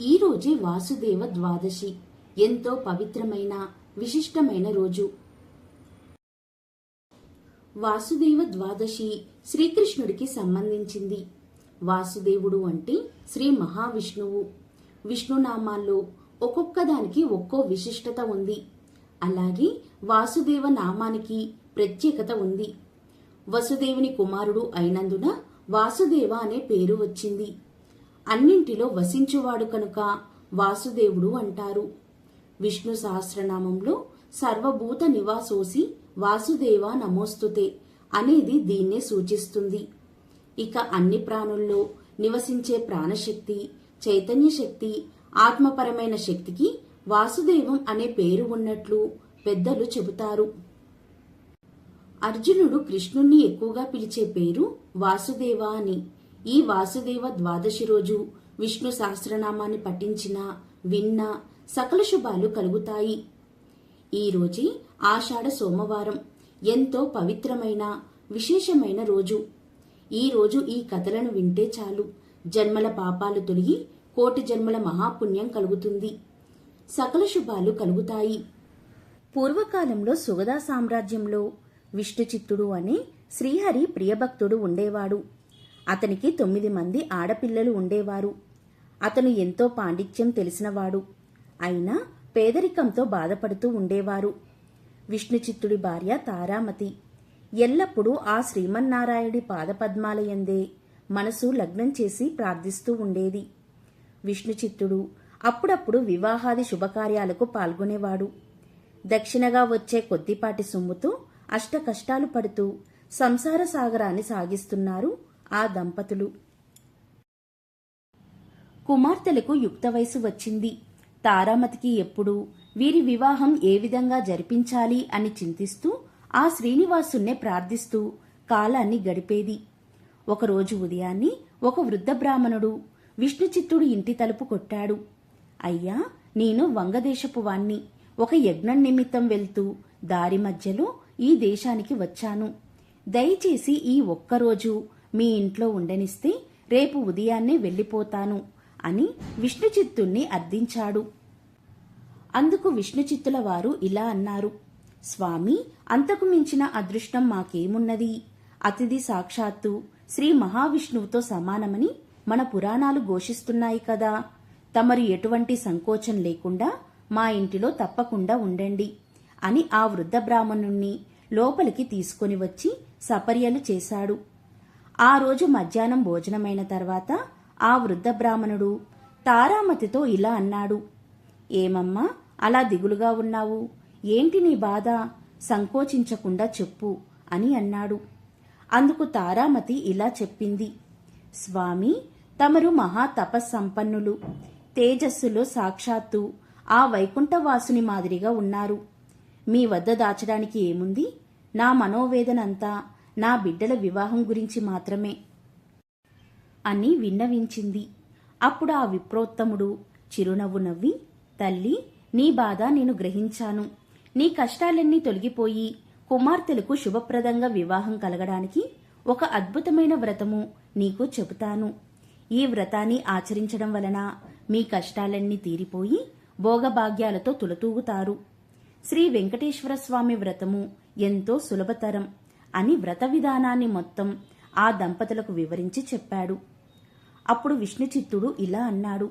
ఈరోజే వాసుదేవ ద్వాదశి. ఎంతో పవిత్రమైన విశిష్టమైన రోజు. వాసుదేవ ద్వాదశి శ్రీకృష్ణుడికి సంబంధించింది. వాసుదేవుడు అంటే శ్రీ మహావిష్ణువు. విష్ణునామాల్లో ఒక్కొక్క దానికి ఒక్కో విశిష్టత ఉంది. అలాగే వాసుదేవ నామానికి ప్రత్యేకత ఉంది. వసుదేవుని కుమారుడు అయినందున వాసుదేవ అనే పేరు వచ్చింది. అన్నింటిలో వసించువాడు కనుక వాసుదేవుడు అంటారు. విష్ణు సహస్రనామంలో సర్వభూత నివాసోసి వాసుదేవ నమోస్తుతే అనేది దీన్నే సూచిస్తుంది. ఇక అన్ని ప్రాణుల్లో నివసించే ప్రాణశక్తి చైతన్య శక్తి ఆత్మపరమైన శక్తికి వాసుదేవం అనే పేరు ఉన్నట్లు పెద్దలు చెబుతారు. అర్జునుడు కృష్ణుణ్ణి ఎక్కువగా పిలిచే పేరు వాసుదేవ అని. ఈ వాసుదేవ ద్వాదశి రోజు విష్ణు సహస్రనామాన్ని పఠించినా విన్నా సకల శుభాలు కలుగుతాయి. ఈ ఆషాఢ సోమవారం ఎంతో పవిత్రమైన విశేషమైన రోజు. ఈ రోజు ఈ కథలను వింటే చాలు. జన్మల పాపాలు తొలగి కోటి జన్మల మహాపుణ్యం కలుగుతుంది. సకల శుభాలు కలుగుతాయి. పూర్వకాలంలో సుగదా సామ్రాజ్యంలో విష్ణుచిత్తుడు అనే శ్రీహరి ప్రియభక్తుడు ఉండేవాడు. అతనికి తొమ్మిది మంది ఆడపిల్లలు ఉండేవారు. అతను ఎంతో పాండిత్యం తెలిసినవాడు. అయినా పేదరికంతో బాధపడుతూ ఉండేవారు. విష్ణుచిత్తుడి భార్య తారామతి. ఎల్లప్పుడూ ఆ శ్రీమన్నారాయణుడి పాదపద్మాలయందే మనసు లగ్నం చేసి ప్రార్థిస్తూ ఉండేది. విష్ణుచిత్తుడు అప్పుడప్పుడు వివాహాది శుభకార్యాలకు పాల్గొనేవాడు. దక్షిణగా వచ్చే కొద్దిపాటి సొమ్ముతో అష్ట కష్టాలు పడుతూ సంసార సాగరాన్ని సాగిస్తున్నారు ఆ దంపతులు. కుమార్తెలకు యుక్త వయసు వచ్చింది. తారామతికి ఎప్పుడు వీరి వివాహం ఏ విధంగా జరిపించాలి అని చింతిస్తూ ఆ శ్రీనివాసున్నే ప్రార్థిస్తూ కాలాన్ని గడిపేది. ఒకరోజు ఉదయాన్ని ఒక వృద్ధ బ్రాహ్మణుడు విష్ణుచిత్తుడు ఇంటి తలుపు కొట్టాడు. అయ్యా నేను వంగదేశపు వాణ్ణి. ఒక యజ్ఞం నిమిత్తం వెళ్తూ దారి మధ్యలో ఈ దేశానికి వచ్చాను. దయచేసి ఈ ఒక్కరోజు మీ ఇంట్లో ఉండనిస్తే రేపు ఉదయాన్నే వెళ్ళిపోతాను అని విష్ణుచిత్తుణ్ణి అర్థించాడు. అందుకు విష్ణుచిత్తుల వారు ఇలా అన్నారు స్వామి అంతకు మించిన అదృష్టం మాకేమున్నది? అతిథి సాక్షాత్తు శ్రీ మహావిష్ణువుతో సమానమని మన పురాణాలు ఘోషిస్తున్నాయి కదా. తమరు ఎటువంటి సంకోచం లేకుండా మా ఇంటిలో తప్పకుండా ఉండండి అని ఆ వృద్ధ బ్రాహ్మణుణ్ణి లోపలికి తీసుకొని వచ్చి సపర్యలు చేశాడు. ఆ రోజు మధ్యాహ్నం భోజనమైన తర్వాత ఆ వృద్ధ బ్రాహ్మణుడు తారామతితో ఇలా అన్నాడు ఏమమ్మా అలా దిగులుగా ఉన్నావు? ఏంటి నీ బాధ? సంకోచించకుండా చెప్పు అని అన్నాడు. అందుకు తారామతి ఇలా చెప్పింది స్వామి తమరు మహా తపస్సంపన్నులు. తేజస్సులో సాక్షాత్తు ఆ వైకుంఠవాసుని మాదిరిగా ఉన్నారు. మీ వద్ద దాచడానికి ఏముంది? నా మనోవేదనంతా నా బిడ్డల వివాహం గురించి మాత్రమే అని విన్నవించింది. అప్పుడు ఆ విప్రోత్తముడు చిరునవ్వు నవ్వి తల్లి నీ బాధ నేను గ్రహించాను. నీ కష్టాలన్నీ తొలగిపోయి కుమార్తెలకు శుభప్రదంగా వివాహం కలగడానికి ఒక అద్భుతమైన వ్రతము నీకు చెబుతాను. ఈ వ్రతాన్ని ఆచరించడం వలన మీ కష్టాలన్నీ తీరిపోయి భోగభాగ్యాలతో తులతూగుతారు. శ్రీ వెంకటేశ్వర స్వామి వ్రతము ఎంతో సులభతరం. అని వ్రత విధానాన్ని మొత్తం ఆ దంపతులకు వివరించి చెప్పాడు. అప్పుడు విష్ణుచిత్తుడు ఇలా అన్నాడు.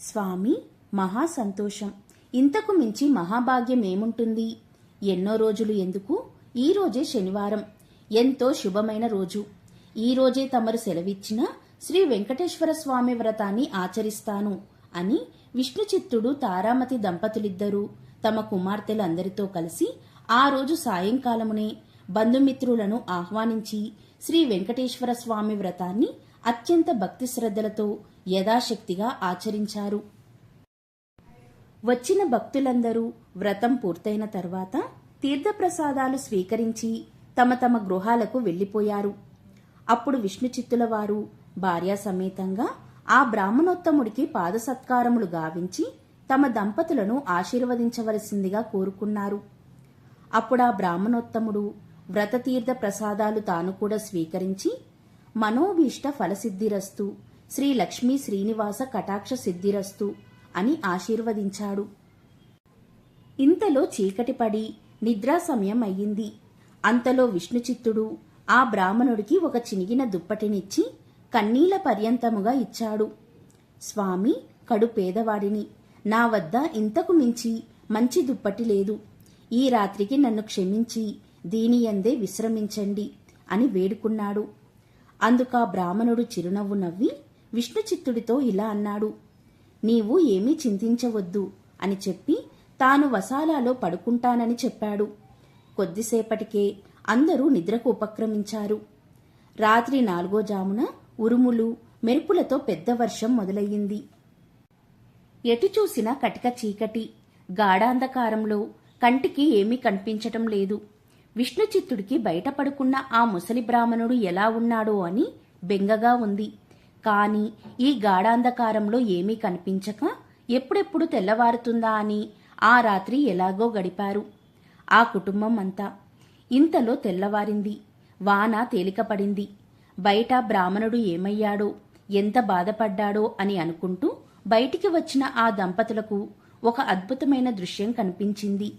స్వామి మహా సంతోషం. ఇంతకు మించి మహాభాగ్యం ఏముంటుంది? ఎన్నో రోజులు ఎందుకు? ఈ రోజే శనివారం. ఎంతో శుభమైన రోజు. ఈ రోజే తమరు సెలవిచ్చిన శ్రీ వెంకటేశ్వర స్వామి వ్రతాన్ని ఆచరిస్తాను అని విష్ణుచిత్తుడు తారామతి దంపతులిద్దరూ తమ కుమార్తెలందరితో కలిసి ఆ రోజు సాయంకాలమునే బంధుమిత్రులను ఆహ్వానించి శ్రీ వెంకటేశ్వర స్వామి వ్రతాన్ని అత్యంత భక్తి శ్రద్ధలతో యథాశక్తిగా ఆచరించారు. వచ్చిన భక్తులందరూ వ్రతం పూర్తయిన తర్వాత తీర్థప్రసాదాలు స్వీకరించి తమ తమ గృహాలకు వెళ్ళిపోయారు అప్పుడు విష్ణుచిత్తుల వారు భార్యా సమేతంగా ఆ బ్రాహ్మణోత్తముడికి పాదసత్కారములు గావించి తమ దంపతులను ఆశీర్వదించవలసిందిగా కోరుకున్నారు. అప్పుడా బ్రాహ్మణోత్తముడు వ్రతతీర్థ ప్రసాదాలు తాను కూడా స్వీకరించి మనోభీష్ట ఫలసిద్ధిరస్తు శ్రీ లక్ష్మీ శ్రీనివాస కటాక్ష సిద్ధిరస్తు అని ఆశీర్వదించాడు. ఇంతలో చీకటి పడి నిద్రా సమయం అయ్యింది అంతలో విష్ణుచిత్తుడు ఆ బ్రాహ్మణుడికి ఒక చినిగిన దుప్పటినిచ్చి కన్నీల పర్యంతముగా ఇచ్చాడు. స్వామి కడు పేదవాడిని. నా వద్ద ఇంతకు మించి మంచి దుప్పటి లేదు. ఈ రాత్రికి నన్ను క్షమించి దీని యందే విశ్రమించండి అని వేడుకున్నాడు. అందుకా బ్రాహ్మణుడు చిరునవ్వు నవ్వి విష్ణుచిత్తుడితో ఇలా అన్నాడు నీవు ఏమీ చింతించవద్దు అని చెప్పి తాను వసాలాలో పడుకుంటానని చెప్పాడు. కొద్దిసేపటికే అందరూ నిద్రకు ఉపక్రమించారు. రాత్రి నాలుగో జామున ఉరుములు మెరుపులతో పెద్ద వర్షం మొదలయ్యింది. ఎటు చూసినా కటిక చీకటి. గాఢాంధకారంలో కంటికి ఏమీ కనిపించటం లేదు. విష్ణుచిత్తుడికి బయట పడుకున్న ఆ ముసలి బ్రాహ్మణుడు ఎలా ఉన్నాడో అని బెంగగా ఉంది. కాని ఈ గాఢాంధకారంలో ఏమీ కనిపించక ఎప్పుడెప్పుడు తెల్లవారుతుందా అని ఆ రాత్రి ఎలాగో గడిపారు. ఆ కుటుంబం అంతా ఇంతలో తెల్లవారింది. వాన తేలికపడింది. బయట బ్రాహ్మణుడు ఏమయ్యాడో ఎంత బాధపడ్డాడో అని అనుకుంటూ బయటికి వచ్చిన ఆ దంపతులకు ఒక అద్భుతమైన దృశ్యం కనిపించింది.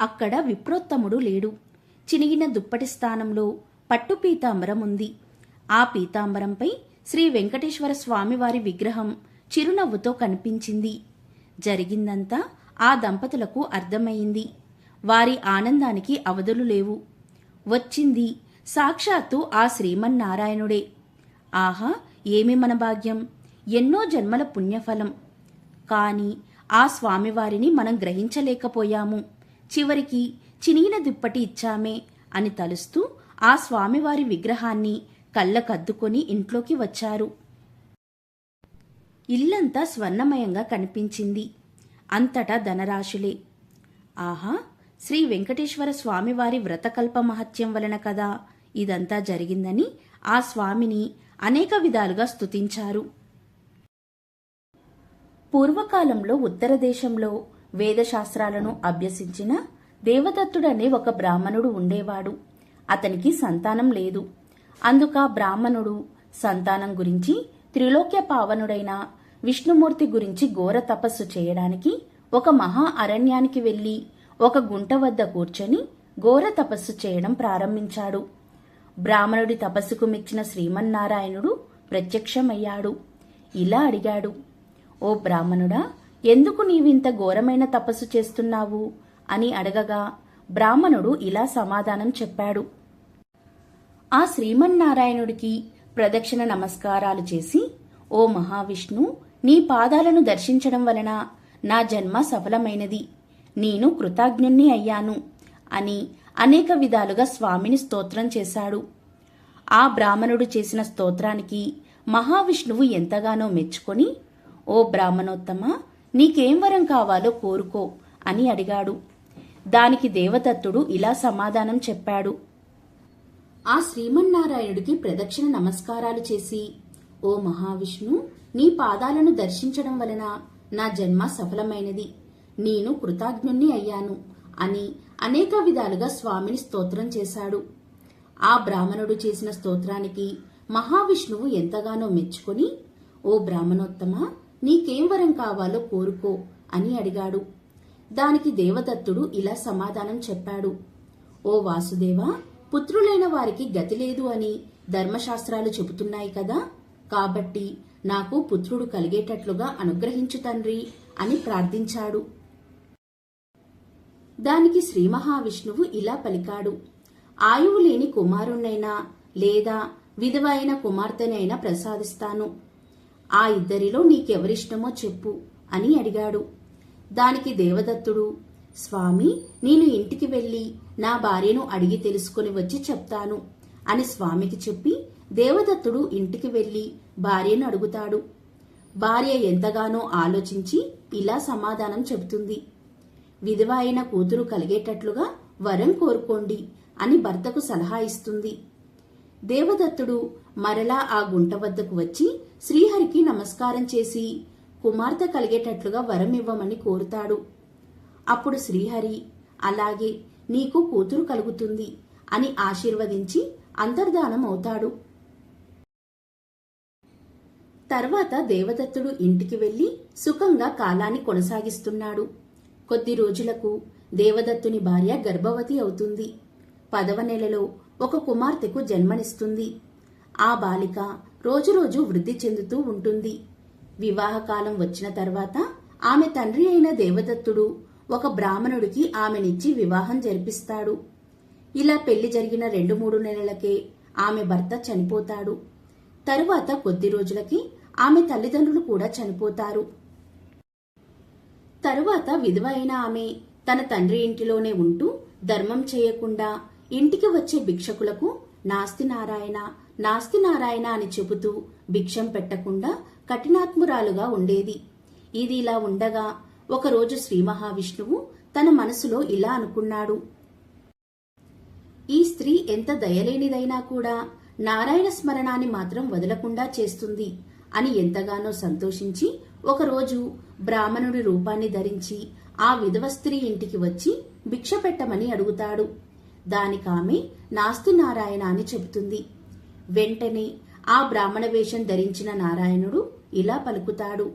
అక్కడ విప్రోత్తముడు లేడు. చినిగిన దుప్పటి స్థానంలో పట్టు పీతాంబరం ఉంది. ఆ పీతాంబరంపై శ్రీ వెంకటేశ్వర స్వామివారి విగ్రహం చిరునవ్వుతో కనిపించింది. జరిగిందంతా ఆ దంపతులకు అర్థమైంది. వారి ఆనందానికి అవధులు లేవు. వచ్చింది సాక్షాత్తు ఆ శ్రీమన్నారాయణుడే. ఆహా ఏమి మన భాగ్యం? ఎన్నో జన్మల పుణ్యఫలం. కాని ఆ స్వామివారిని మనం గ్రహించలేకపోయాము. చివరికి చినిగిన దుప్పటి ఇచ్చామే అని తలుస్తూ ఆ స్వామివారి విగ్రహాన్ని కళ్ళకద్దుకొని ఇంట్లోకి వచ్చారు. ఇల్లంతా స్వర్ణమయంగా కనిపించింది. అంతటా ధనరాశులే. ఆహా శ్రీ వెంకటేశ్వర స్వామివారి వ్రతకల్ప మహత్యం వలన కదా ఇదంతా జరిగిందని ఆ స్వామిని అనేక విధాలుగా స్తుతించారు. పూర్వకాలంలో ఉత్తర దేశంలో వేదశాస్త్రాలను అభ్యసించిన దేవదత్తుడనే ఒక బ్రాహ్మణుడు ఉండేవాడు. అతనికి సంతానం లేదు. అందుక బ్రాహ్మణుడు సంతానం గురించి త్రిలోక్య పావనుడైన విష్ణుమూర్తి గురించి ఘోర తపస్సు చేయడానికి ఒక మహా అరణ్యానికి వెళ్ళి ఒక గుంట వద్ద కూర్చొని ఘోర తపస్సు చేయడం ప్రారంభించాడు. బ్రాహ్మణుడి తపస్సుకు మెచ్చిన శ్రీమన్నారాయణుడు ప్రత్యక్షమయ్యాడు. ఇలా అడిగాడు ఓ బ్రాహ్మణుడా ఎందుకు నీవింత ఘోరమైన తపస్సు చేస్తున్నావు? అని అడగగా బ్రాహ్మణుడు ఇలా సమాధానం చెప్పాడు. ఆ శ్రీమన్నారాయణుడికి ప్రదక్షిణ నమస్కారాలు చేసి ఓ మహావిష్ణు నీ పాదాలను దర్శించడం వలన నా జన్మ సఫలమైనది. నేను కృతజ్ఞుణ్ణి అయ్యాను అని అనేక విధాలుగా స్వామిని స్తోత్రం చేశాడు. ఆ బ్రాహ్మణుడు చేసిన స్తోత్రానికి మహావిష్ణువు ఎంతగానో మెచ్చుకొని ఓ బ్రాహ్మణోత్తమ నీకేం వరం కావాలో కోరుకో అని అడిగాడు. దానికి దేవదత్తుడు ఇలా సమాధానం చెప్పాడు. ఆ శ్రీమన్నారాయణుడికి ప్రదక్షిణ నమస్కారాలు చేసి ఓ మహావిష్ణు నీ పాదాలను దర్శించడం వలన నా జన్మ సఫలమైనది. నేను కృతజ్ఞుణ్ణి అయ్యాను అని అనేక విధాలుగా స్వామిని స్తోత్రం చేశాడు. ఆ బ్రాహ్మణుడు చేసిన స్తోత్రానికి మహావిష్ణువు ఎంతగానో మెచ్చుకొని ఓ బ్రాహ్మణోత్తమ నీకేం వరం కావాలో కోరుకో అని అడిగాడు. దానికి దేవదత్తుడు ఇలా సమాధానం చెప్పాడు. ఓ వాసుదేవా పుత్రులైన వారికి గతి లేదు అని ధర్మశాస్త్రాలు చెబుతున్నాయి కదా. కాబట్టి నాకు పుత్రుడు కలిగేటట్లుగా అనుగ్రహించు తండ్రి అని ప్రార్థించాడు. దానికి శ్రీ మహావిష్ణువు ఇలా పలికాడు. ఆయువు లేని కుమారుణ్ణైనా లేదా విధవైన కుమార్తెనైనా ప్రసాదిస్తాను. ఆ ఇద్దరిలో నీకెవరిష్టమో చెప్పు అని అడిగాడు. దానికి దేవదత్తుడు స్వామి నేను ఇంటికి వెళ్ళి నా భార్యను అడిగి తెలుసుకుని వచ్చి చెప్తాను అని స్వామికి చెప్పి దేవదత్తుడు ఇంటికి వెళ్ళి భార్యను అడుగుతాడు. భార్య ఎంతగానో ఆలోచించి ఇలా సమాధానం చెబుతుంది. విధవ అయిన కూతురు కలిగేటట్లుగా వరం కోరుకోండి అని భర్తకు సలహా ఇస్తుంది. దేవదత్తుడు మరలా ఆ గుంట వద్దకు వచ్చి శ్రీహరికి నమస్కారం చేసి కుమార్తె కలిగేటట్లుగా వరం ఇవ్వమని కోరుతాడు. అప్పుడు శ్రీహరి అలాగే నీకు కూతురు కలుగుతుంది అని ఆశీర్వదించి అంతర్ధానం అవుతాడు. తర్వాత దేవదత్తుడు ఇంటికి వెళ్ళి సుఖంగా కాలాన్ని కొనసాగిస్తున్నాడు. కొద్ది రోజులకు దేవదత్తుని భార్య గర్భవతి అవుతుంది. పదవ నెలలో ఒక కుమార్తెకు జన్మనిస్తుంది. ఆ బాలిక రోజురోజు వృద్ధి చెందుతూ ఉంటుంది. వివాహకాలం వచ్చిన తర్వాత ఆమె తండ్రి అయిన దేవదత్తుడు ఒక బ్రాహ్మణుడికి ఆమెనిచ్చి వివాహం జరిపిస్తాడు. ఇలా పెళ్ళి జరిగిన రెండు మూడు నెలలకే ఆమె భర్త చనిపోతాడు. తరువాత కొద్ది రోజులకి ఆమె తల్లిదండ్రులు కూడా చనిపోతారు. తరువాత విధవ అయిన ఆమె తన తండ్రి ఇంటిలోనే ఉంటూ ధర్మం చేయకుండా ఇంటికి వచ్చే భిక్షకులకు నాస్తి నారాయణ నాస్తి నారాయణ అని చెబుతూ భిక్షం పెట్టకుండా కఠినాత్మురాలుగా ఉండేది. ఇది ఇలా ఉండగా ఒకరోజు శ్రీ మహావిష్ణువు తన మనసులో ఇలా అనుకున్నాడు. ఈ స్త్రీ ఎంత దయలేనిదైనా కూడా నారాయణ స్మరణాన్ని మాత్రం వదలకుండా చేస్తుంది అని ఎంతగానో సంతోషించి ఒకరోజు బ్రాహ్మణుడి రూపాన్ని ధరించి ఆ విధవ స్త్రీ ఇంటికి వచ్చి భిక్ష పెట్టమని అడుగుతాడు. దానికామె నాస్తి నారాయణ అని చెబుతుంది. వెంటనే ఆ బ్రాహ్మణ వేషం ధరించిన నారాయణుడు ఇలా పలుకుతాడు.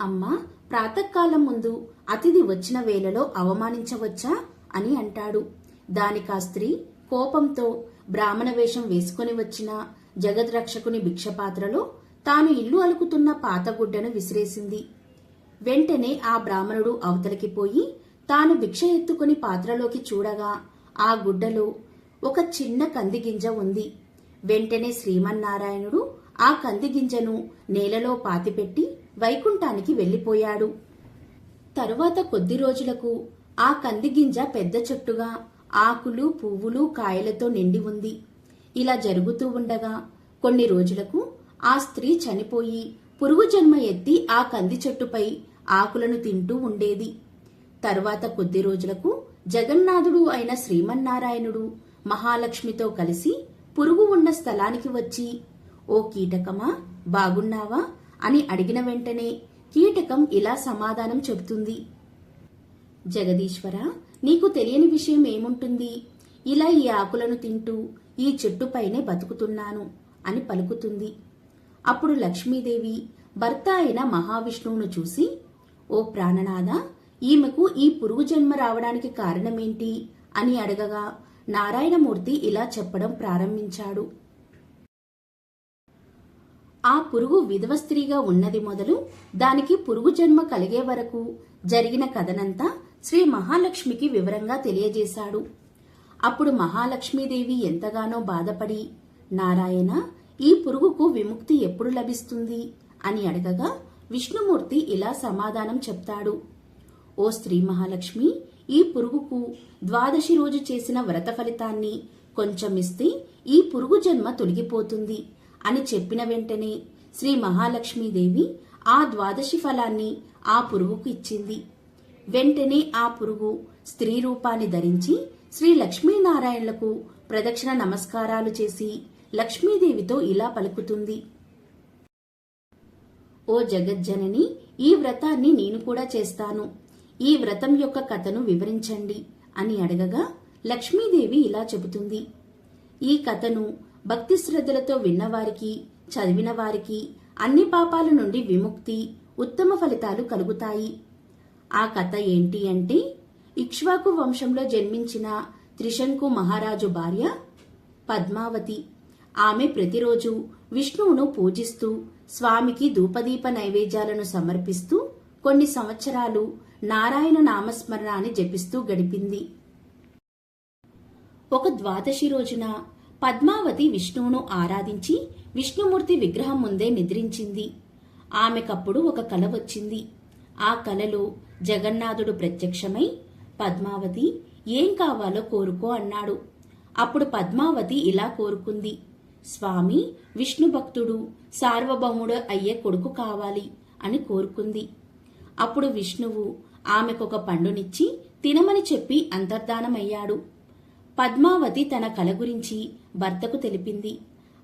అమ్మా ప్రాతకాలం ముందు అతిథి వచ్చిన వేళలో అవమానించవచ్చా? అని అంటాడు. దానికా స్త్రీ కోపంతో బ్రాహ్మణ వేషం వేసుకుని వచ్చిన జగద్రక్షకుని భిక్షపాత్రలో తాను ఇల్లు అలుకుతున్న పాతగుడ్డను విసిరేసింది. వెంటనే ఆ బ్రాహ్మణుడు అవతలికి పోయి తాను భిక్ష ఎత్తుకుని పాత్రలోకి చూడగా ఆ గుడ్డలో ఒక చిన్న కందిగింజ ఉంది. వెంటనే శ్రీమన్నారాయణుడు ఆ కందిగింజను నేలలో పాతిపెట్టి వైకుంఠానికి వెళ్ళిపోయాడు. తరువాత కొద్ది రోజులకు ఆ కందిగింజ పెద్ద చెట్టుగా ఆకులు పువ్వులు కాయలతో నిండి ఉంది. ఇలా జరుగుతూ ఉండగా కొన్ని రోజులకు ఆ స్త్రీ చనిపోయి పురుగు జన్మ ఎత్తి ఆ కంది చెట్టుపై ఆకులను తింటూ ఉండేది. తరువాత కొద్ది రోజులకు జగన్నాథుడు అయిన శ్రీమన్నారాయణుడు మహాలక్ష్మితో కలిసి పురుగు ఉన్న స్థలానికి వచ్చి ఓ కీటకమా బాగున్నావా? అని అడిగిన వెంటనే కీటకం ఇలా సమాధానం చెబుతుంది. జగదీశ్వర నీకు తెలియని విషయం ఏముంటుంది? ఇలా ఈ ఆకులను తింటూ ఈ చెట్టుపైనే బతుకుతున్నాను అని పలుకుతుంది. అప్పుడు లక్ష్మీదేవి భర్త అయిన మహావిష్ణువును చూసి ఓ ప్రాణనాథ ఈమెకు ఈ పురుగు జన్మ రావడానికి కారణమేంటి? అని అడగగా నారాయణమూర్తి ఇలా చెప్పడం ప్రారంభించాడు. ఆ పురుగు విధవ స్త్రీగా ఉన్నది మొదలు దానికి పురుగు జన్మ కలిగే వరకు జరిగిన కథనంతా శ్రీ మహాలక్ష్మికి వివరంగా తెలియజేశాడు. అప్పుడు మహాలక్ష్మీదేవి ఎంతగానో బాధపడి నారాయణ ఈ పురుగుకు విముక్తి ఎప్పుడు లభిస్తుంది? అని అడగగా విష్ణుమూర్తి ఇలా సమాధానం చెప్తాడు. ఓ స్త్రీ మహాలక్ష్మి ఈ పురుగుకు ద్వాదశి రోజు చేసిన వ్రత ఫలితాన్ని కొంచెం ఇస్తే ఈ పురుగు జన్మ తొలగిపోతుంది అని చెప్పిన వెంటనే శ్రీ మహాలక్ష్మీదేవి ఆ ద్వాదశి ఫలాన్ని ఆ పురుగుకు ఇచ్చింది. వెంటనే ఆ పురుగు స్త్రీ రూపాన్ని ధరించి శ్రీ లక్ష్మీనారాయణలకు ప్రదక్షిణ నమస్కారాలు చేసి లక్ష్మీదేవితో ఇలా పలుకుతుంది. ఓ జగజ్జనని ఈ వ్రతాన్ని నేను కూడా చేస్తాను. ఈ వ్రతం యొక్క కథను వివరించండి అని అడగగా లక్ష్మీదేవి ఇలా చెబుతుంది. ఈ కథను భక్తి శ్రద్ధలతో విన్నవారికి చదివిన వారికి అన్ని పాపాల నుండి విముక్తి ఉత్తమ ఫలితాలు కలుగుతాయి. ఆ కథ ఏంటి అంటే ఇక్ష్వాకు వంశంలో జన్మించిన త్రిశంకు మహారాజు భార్య పద్మావతి. ఆమె ప్రతిరోజు విష్ణువును పూజిస్తూ స్వామికి ధూపదీప నైవేద్యాలను సమర్పిస్తూ కొన్ని సంవత్సరాలు నారాయణ నామస్మరణాన్ని జపిస్తూ గడిపింది. ఒక ద్వాదశి రోజున పద్మావతి విష్ణువును ఆరాధించి విష్ణుమూర్తి విగ్రహం ముందే నిద్రించింది. ఆమెకప్పుడు ఒక కల వచ్చింది. ఆ కలలో జగన్నాథుడు ప్రత్యక్షమై పద్మావతి ఏం కావాలో కోరుకో అన్నాడు. అప్పుడు పద్మావతి ఇలా కోరుకుంది. స్వామి విష్ణు భక్తుడు సార్వభౌముడు అయ్యే కొడుకు కావాలి అని కోరుకుంది. అప్పుడు విష్ణువు ఆమెకొక పండునిచ్చి తినమని చెప్పి అంతర్ధానమయ్యాడు. పద్మావతి తన కల గురించి భర్తకు తెలిపింది.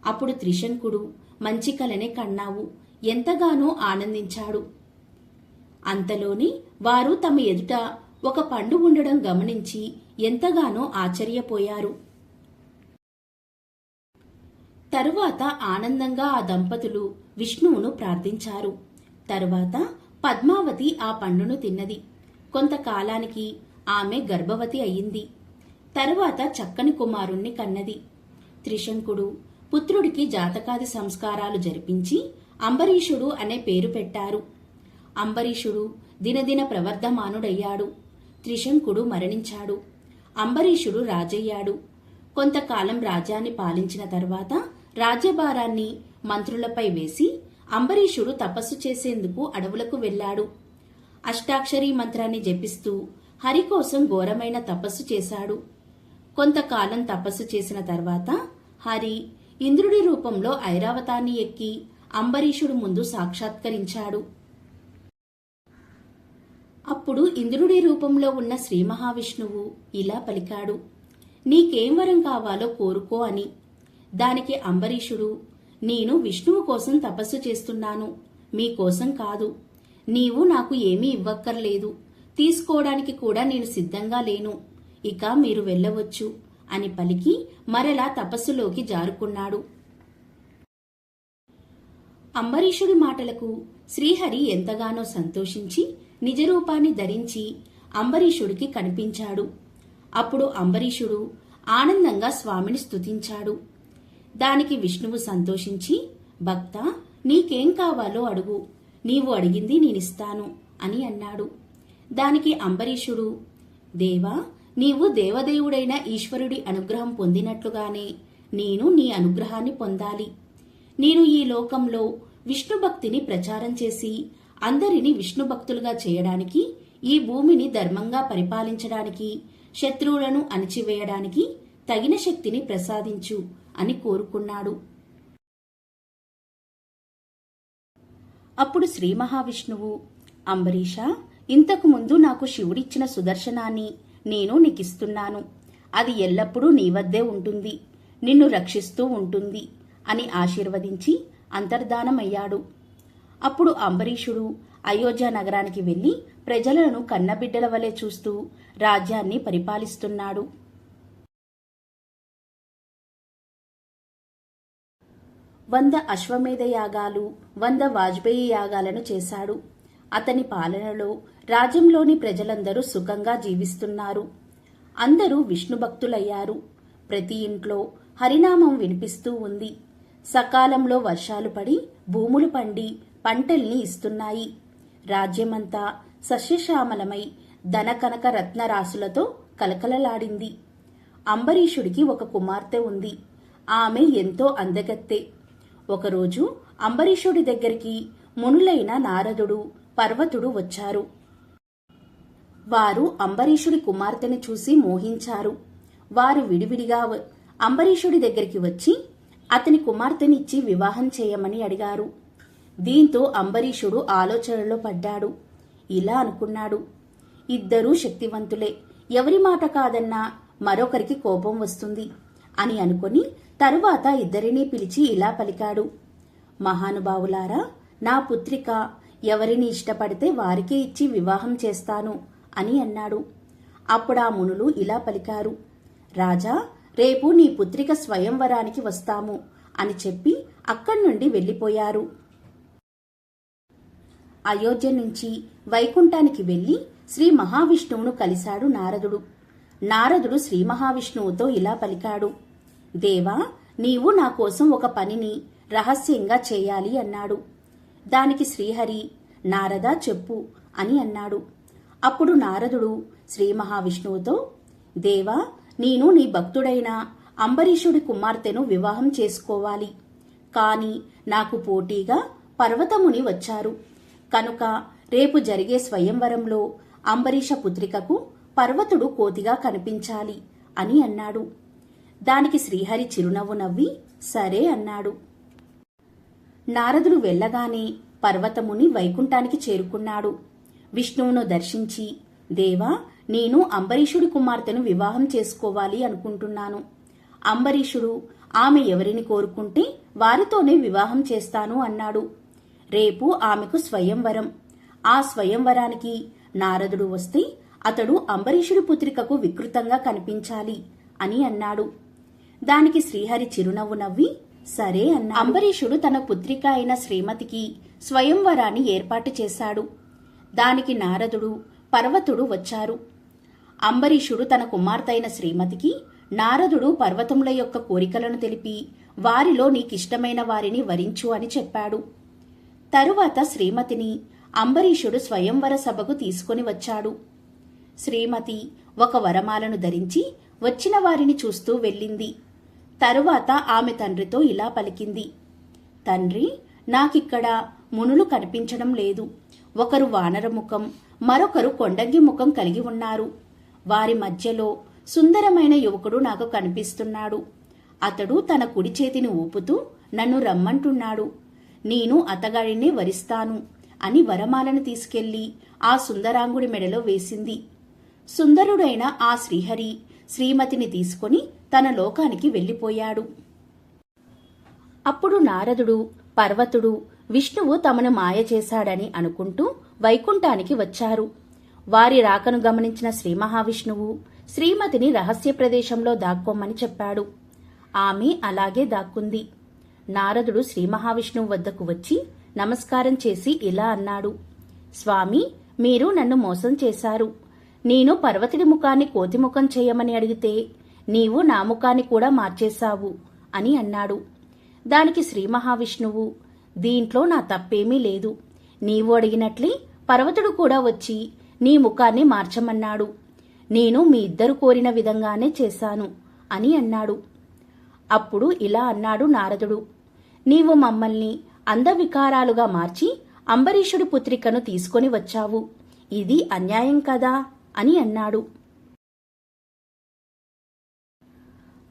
అప్పుడు త్రిశంకుడు మంచి కలనే కన్నావు ఎంతగానో ఆనందించాడు. అంతలోనే వారు తమ ఎదుట ఒక పండు ఉండడం గమనించి ఎంతగానో ఆశ్చర్యపోయారు. తరువాత ఆనందంగా ఆ దంపతులు విష్ణువును ప్రార్థించారు. తరువాత పద్మావతి ఆ పండును తిన్నది. కొంతకాలానికి ఆమె గర్భవతి అయింది. తరువాత చక్కని కుమారుణ్ణి కన్నది. త్రిశంకుడు పుత్రుడికి జాతకాది సంస్కారాలు జరిపించి అంబరీషుడు అనే పేరు పెట్టారు. అంబరీషుడు దినదిన ప్రవర్ధమానుడయ్యాడు. త్రిశంకుడు మరణించాడు. అంబరీషుడు రాజయ్యాడు. కొంతకాలం రాజ్యాన్ని పాలించిన తర్వాత రాజ్యభారాన్ని మంత్రులపై వేసి అంబరీషుడు తపస్సు చేసేందుకు అడవులకు వెళ్ళాడు. అష్టాక్షరీ మంత్రాన్ని జపిస్తూ హరి కోసం ఘోరమైన తపస్సు చేశాడు. కొంతకాలం తపస్సు చేసిన తర్వాత హరి ఇంద్రుడి రూపంలో ఐరావతాన్ని ఎక్కి అంబరీషుడు ముందు సాక్షాత్కరించాడు. అప్పుడు ఇంద్రుడి రూపంలో ఉన్న శ్రీ మహావిష్ణువు ఇలా పలికాడు. నీకేం వరం కావాలో కోరుకో అని. దానికి అంబరీషుడు నేను విష్ణువు కోసం తపస్సు చేస్తున్నాను. మీకోసం కాదు. నీవు నాకు ఏమీ ఇవ్వక్కర్లేదు. తీసుకోవడానికి కూడా నేను సిద్ధంగా లేను. ఇక మీరు వెళ్ళవచ్చు అని పలికి మరలా తపస్సులోకి జారుకున్నాడు. అంబరీషుడి మాటలకు శ్రీహరి ఎంతగానో సంతోషించి నిజరూపాన్ని ధరించి అంబరీషుడికి కనిపించాడు. అప్పుడు అంబరీషుడు ఆనందంగా స్వామిని స్తుతించాడు. దానికి విష్ణువు సంతోషించి భక్త నీకేం కావాలో అడుగు. నీవు అడిగింది నేనిస్తాను అని అన్నాడు. దానికి అంబరీషుడు దేవా నీవు దేవదేవుడైన ఈశ్వరుడి అనుగ్రహం పొందినట్లుగానే నేను నీ అనుగ్రహాన్ని పొందాలి. నేను ఈ లోకంలో విష్ణు భక్తిని ప్రచారం చేసి అందరిని విష్ణు భక్తులుగా చేయడానికి ఈ భూమిని ధర్మంగా పరిపాలించడానికి శత్రువులను అణిచివేయడానికి తగిన శక్తిని ప్రసాదించు అని కోరుకున్నాడు. అప్పుడు శ్రీ మహావిష్ణువు అంబరీష ఇంతకు ముందు నాకు శివుడిచ్చిన సుదర్శనాన్ని నేను నీకిస్తున్నాను. అది ఎల్లప్పుడూ నీ వద్దే ఉంటుంది. నిన్ను రక్షిస్తూ ఉంటుంది అని ఆశీర్వదించి అంతర్ధానమయ్యాడు. అప్పుడు అంబరీషుడు అయోధ్య నగరానికి వెళ్ళి ప్రజలను కన్నబిడ్డల వలె చూస్తూ రాజ్యాన్ని పరిపాలిస్తున్నాడు. వంద అశ్వమేధ యాగాలు వంద వాజ్పేయి యాగాలను చేశాడు. అతని పాలనలో రాజ్యంలోని ప్రజలందరూ సుఖంగా జీవిస్తున్నారు. అందరూ విష్ణు భక్తులయ్యారు. ప్రతి ఇంట్లో హరినామం వినిపిస్తూ ఉంది. సకాలంలో వర్షాలు పడి భూములు పండి పంటల్ని ఇస్తున్నాయి. రాజ్యమంతా సస్యశ్యామలమై ధనకనక రత్నరాశులతో కలకలలాడింది. అంబరీషుడికి ఒక కుమార్తె ఉంది. ఆమె ఎంతో అందగత్తె. ఒకరోజు అంబరీషుడి దగ్గరికి మునులైన నారదుడు పర్వతుడు వచ్చారు. వారు అంబరీషుడి కుమార్తెను చూసి మోహించారు. వారు విడివిడిగా అంబరీషుడి దగ్గరికి వచ్చి అతని కుమార్తెనిచ్చి వివాహం చేయమని అడిగారు. దీంతో అంబరీషుడు ఆలోచనలో పడ్డాడు. ఇలా అనుకున్నాడు. ఇద్దరూ శక్తివంతులే. ఎవరి మాట కాదన్నా మరొకరికి కోపం వస్తుంది అని అనుకొని తరువాత ఇద్దరినీ పిలిచి ఇలా పలికాడు. మహానుభావులారా నా పుత్రిక ఎవరిని ఇష్టపడితే వారికే ఇచ్చి వివాహం చేస్తాను అని అన్నాడు. అప్పుడా మునులు ఇలా పలికారు. రాజా రేపు నీ పుత్రిక స్వయంవరానికి వస్తాము అని చెప్పి అక్కడి నుండి వెళ్ళిపోయారు. అయోధ్య నుంచి వైకుంఠానికి వెళ్ళి శ్రీ మహావిష్ణువును కలిశాడు నారదుడు. నారదుడు శ్రీ మహావిష్ణువుతో ఇలా పలికాడు. దేవా నీవు నా కోసం ఒక పనిని రహస్యంగా చేయాలి అన్నాడు. దానికి శ్రీహరి నారద చెప్పు అని అన్నాడు. అప్పుడు నారదుడు శ్రీ మహావిష్ణువుతో దేవా నేను నీ భక్తుడైన అంబరీషుడి కుమార్తెను వివాహం చేసుకోవాలి. కాని నాకు పోటీగా పర్వతముని వచ్చారు. కనుక రేపు జరిగే స్వయంవరంలో అంబరీష పుత్రికకు పర్వతుడు కోతిగా కనిపించాలి అని అన్నాడు. దానికి శ్రీహరి చిరునవ్వు నవ్వి సరే అన్నాడు. నారదుడు వెళ్ళగానే పర్వతముని వైకుంఠానికి చేరుకున్నాడు. విష్ణువును దర్శించి దేవా నేను అంబరీషుడి కుమార్తెను వివాహం చేసుకోవాలి అనుకుంటున్నాను. అంబరీషుడు ఆమె ఎవరిని కోరుకుంటే వారితోనే వివాహం చేస్తాను అన్నాడు. రేపు ఆమెకు స్వయంవరం. ఆ స్వయంవరానికి నారదుడు వస్తే అతడు అంబరీషుడి పుత్రికకు వికృతంగా కనిపించాలి అని అన్నాడు. దానికి శ్రీహరి చిరునవ్వు నవ్వి సరే అన్న అంబరీషుడు తన పుత్రిక అయిన శ్రీమతికి స్వయంవరాన్ని ఏర్పాటు చేశాడు. దానికి నారదుడు పర్వతుడు వచ్చారు. అంబరీషుడు తన కుమార్తె అయిన శ్రీమతికి నారదుడు పర్వతముల యొక్క కోరికలను తెలిపి వారిలో నీకిష్టమైన వారిని వరించు అని చెప్పాడు. తరువాత శ్రీమతిని అంబరీషుడు స్వయంవర సభకు తీసుకొని వచ్చాడు. శ్రీమతి ఒక వరమాలను ధరించి వచ్చిన వారిని చూస్తూ వెళ్ళింది. తరువాత ఆమె తండ్రితో ఇలా పలికింది. తండ్రి నాకిక్కడ మునులు కనిపించడం లేదు. ఒకరు వానర ముఖం మరొకరు కొండంగి ముఖం కలిగి ఉన్నారు. వారి మధ్యలో సుందరమైన యువకుడు నాకు కనిపిస్తున్నాడు. అతడు తన కుడి చేతిని ఊపుతూ నన్ను రమ్మంటున్నాడు. నేను అతగాడినే వరిస్తాను అని వరమాలను తీసుకెళ్ళి ఆ సుందరాంగుడి మెడలో వేసింది. సుందరుడైన ఆ శ్రీహరి శ్రీమతిని తీసుకొని తన లోకానికి వెళ్ళిపోయాడు. అప్పుడు నారదుడు పర్వతుడు విష్ణువు తమను మాయ చేశాడని అనుకుంటూ వైకుంఠానికి వచ్చారు. వారి రాకను గమనించిన శ్రీ మహావిష్ణువు శ్రీమతిని రహస్య ప్రదేశంలో దాక్కోమని చెప్పాడు. ఆమె అలాగే దాక్కుంది. నారదుడు శ్రీ మహావిష్ణువు వద్దకు వచ్చి నమస్కారం చేసి ఇలా అన్నాడు. స్వామి మీరు నన్ను మోసం చేశారు. నేను పర్వతుడి ముఖాన్ని కోతిముఖం చేయమని అడిగితే నీవు నా ముఖాన్ని కూడా మార్చేశావు అని అన్నాడు. దానికి శ్రీ మహావిష్ణువు దీంట్లో నా తప్పేమీ లేదు. నీవు అడిగినట్లే పర్వతుడు కూడా వచ్చి నీ ముఖాన్ని మార్చమన్నాడు. నేను మీ ఇద్దరు కోరిన విధంగానే చేశాను అని అన్నాడు. అప్పుడు ఇలా అన్నాడు నారదుడు. నీవు మమ్మల్ని అందవికారాలుగా మార్చి అంబరీషుడి పుత్రికను తీసుకొని వచ్చావు. ఇది అన్యాయం కదా? అని అన్నాడు.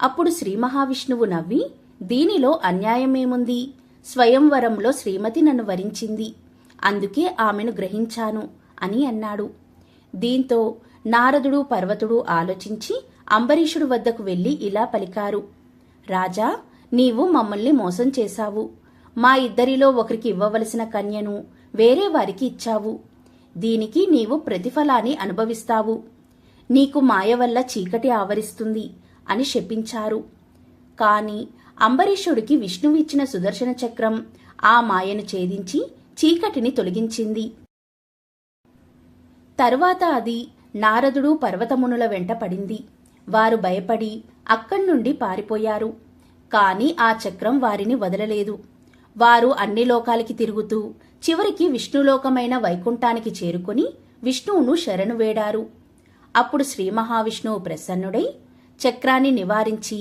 అప్పుడు శ్రీ మహావిష్ణువు నవ్వి దీనిలో అన్యాయమేముంది? స్వయంవరంలో శ్రీమతి నన్ను వరించింది. అందుకే ఆమెను గ్రహించాను అని అన్నాడు. దీంతో నారదుడు పర్వతుడు ఆలోచించి అంబరీషుడు వద్దకు వెళ్ళి ఇలా పలికారు. రాజా నీవు మమ్మల్ని మోసం చేశావు. మా ఇద్దరిలో ఒకరికి ఇవ్వవలసిన కన్యను వేరే వారికి ఇచ్చావు. దీనికి నీవు ప్రతిఫలాన్ని అనుభవిస్తావు. నీకు మాయ వల్ల చీకటి ఆవరిస్తుంది అని శపించారు. కాని అంబరీషుడికి విష్ణువిచ్చిన సుదర్శన చక్రం ఆ మాయను ఛేదించి చీకటిని తొలగించింది. తరువాత అది నారదుడు పర్వతమునుల వెంట పడింది. వారు భయపడి అక్కడి నుండి పారిపోయారు. కాని ఆ చక్రం వారిని వదలలేదు. వారు అన్ని లోకాలకి తిరుగుతూ చివరికి విష్ణులోకమైన వైకుంఠానికి చేరుకొని విష్ణువును శరణు వేడారు. అప్పుడు శ్రీ మహావిష్ణువు ప్రసన్నుడై చక్రాన్ని నివారించి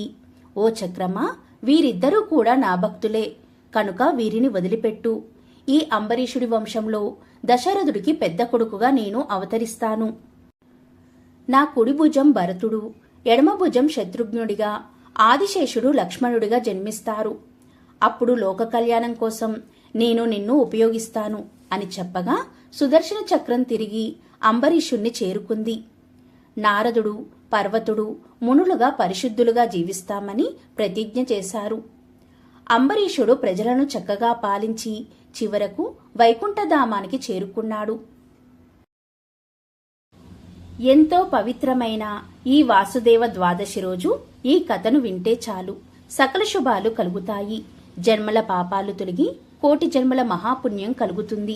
ఓ చక్రమా వీరిద్దరూ కూడా నా భక్తులే. కనుక వీరిని వదిలిపెట్టు. ఈ అంబరీషుడి వంశంలో దశరథుడికి పెద్ద కొడుకుగా నేను అవతరిస్తాను. నా కుడి భుజం భరతుడు ఎడమ భుజం శత్రుఘ్నుడిగా ఆదిశేషుడు లక్ష్మణుడిగా జన్మిస్తారు. అప్పుడు లోక కళ్యాణం కోసం నేను నిన్ను ఉపయోగిస్తాను అని చెప్పగా సుదర్శన చక్రం తిరిగి అంబరీషుణ్ణి చేరుకుంది. నారదుడు పర్వతుడు మునులుగా పరిశుద్ధులుగా జీవిస్తామని ప్రతిజ్ఞ చేశారు. అంబరీషుడు ప్రజలను చక్కగా పాలించి చివరకు వైకుంఠధామానికి చేరుకున్నాడు. ఎంతో పవిత్రమైన ఈ వాసుదేవ ద్వాదశి రోజు ఈ కథను వింటే చాలు. సకల శుభాలు కలుగుతాయి. జన్మల పాపాలు తొలగి కోటి జన్మల మహాపుణ్యం కలుగుతుంది.